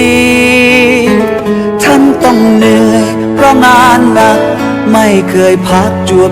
ี งานหนัก ไม่เคยพักจวบ